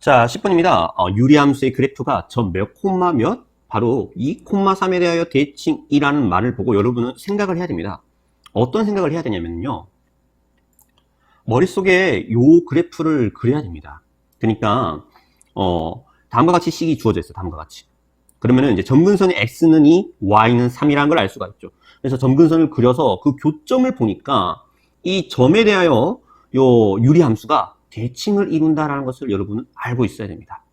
자, 10번입니다. 어, 유리함수의 그래프가 저몇 콤마 몇? 바로 이 콤마 3에 대하여 대칭이라는 말을 보고 여러분은 생각을 해야 됩니다. 어떤 생각을 해야 되냐면요. 머릿속에 요 그래프를 그려야 됩니다. 그러니까 어, 다음과 같이 식이 주어져 있어요. 다음과 같이. 그러면은 이제 점근선의 x는 2, y는 3이라는 걸 알 수가 있죠. 그래서 점근선을 그려서 그 교점을 보니까 이 점에 대하여 요 유리함수가 대칭을 이룬다라는 것을 여러분은 알고 있어야 됩니다.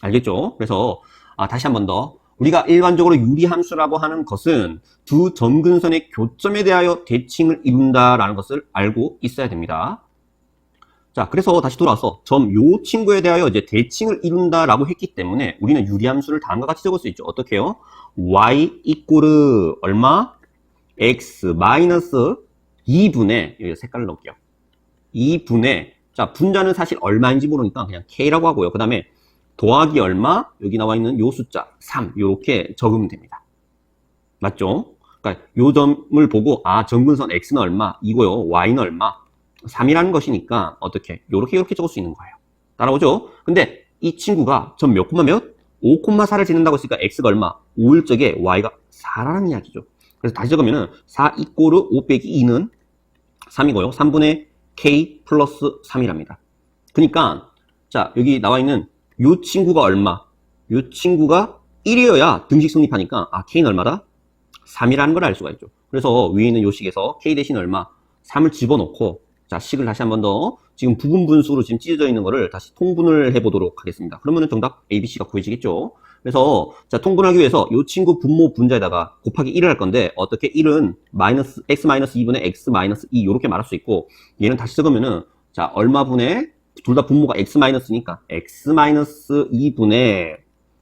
알겠죠? 그래서 아, 다시 한 번 더. 우리가 일반적으로 유리함수라고 하는 것은 두 점근선의 교점에 대하여 대칭을 이룬다라는 것을 알고 있어야 됩니다. 자, 그래서 다시 돌아와서 점 요 친구에 대하여 이제 대칭을 이룬다라고 했기 때문에 우리는 유리함수를 다음과 같이 적을 수 있죠. 어떻게 해요? y 이꼬르 얼마? x 마이너스 2분의 여기 색깔을 넣을게요. 2분의 자 분자는 사실 얼마인지 모르니까 그냥 k라고 하고요. 그 다음에 더하기 얼마? 여기 나와 있는 요 숫자 3 이렇게 적으면 됩니다. 맞죠? 그러니까 요 점을 보고 아 정근선 x는 얼마? 이고요. y는 얼마? 3이라는 것이니까 어떻게 요렇게 이렇게 적을 수 있는 거예요. 따라오죠? 근데 이 친구가 점 몇 콤마 몇? 5콤마4를 짓는다고 했으니까 x가 얼마? 5일 적에 y가 4라는 이야기죠. 그래서 다시 적으면은 4 이꼬르 5 빼기 2는 3이고요. 3분의 k 플러스 3이랍니다. 그러니까 자 여기 나와 있는 요 친구가 얼마? 요 친구가 1이어야 등식 성립하니까 아 k는 얼마다? 3이라는 걸 알 수가 있죠. 그래서 위에 있는 요 식에서 k 대신 얼마? 3을 집어넣고 자 식을 다시 한 번 더 지금 부분 분수로 지금 찢어져 있는 거를 다시 통분을 해보도록 하겠습니다. 그러면은 정답 A, B, C가 구해지겠죠. 그래서 자 통분하기 위해서 요 친구 분모 분자에다가 곱하기 1을 할 건데 어떻게 1은 마이너스 x 마이너스 2분의 x 마이너스 2 이렇게 말할 수 있고 얘는 다시 적으면은 자 얼마분의 둘 다 분모가 x 마이너스니까 x 마이너스 2분의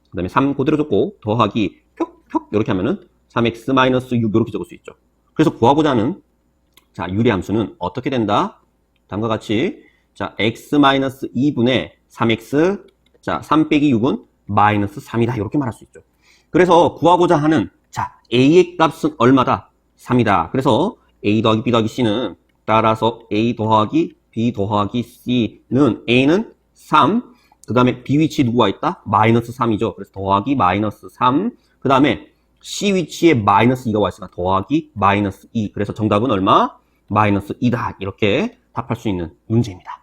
그 다음에 3 그대로 적고 더하기 표 이렇게 하면은 3x 마이너스 6 이렇게 적을 수 있죠. 그래서 구하고자 하는 자 유리 함수는 어떻게 된다? 다음과 같이 자 x 마이너스 2분의 3x 자 3 빼기 6은 마이너스 3이다 이렇게 말할 수 있죠. 그래서 구하고자 하는 자 a의 값은 얼마다? 3이다. 그래서 a 더하기 b 더하기 c는 따라서 a 더하기 b 더하기 c는 a는 3. 그 다음에 b 위치 누구가 있다? 마이너스 3이죠. 그래서 더하기 마이너스 3. 그 다음에 c 위치에 마이너스 2가 와 있으니까 더하기 마이너스 2. 그래서 정답은 얼마? 마이너스 2다. 이렇게 답할 수 있는 문제입니다.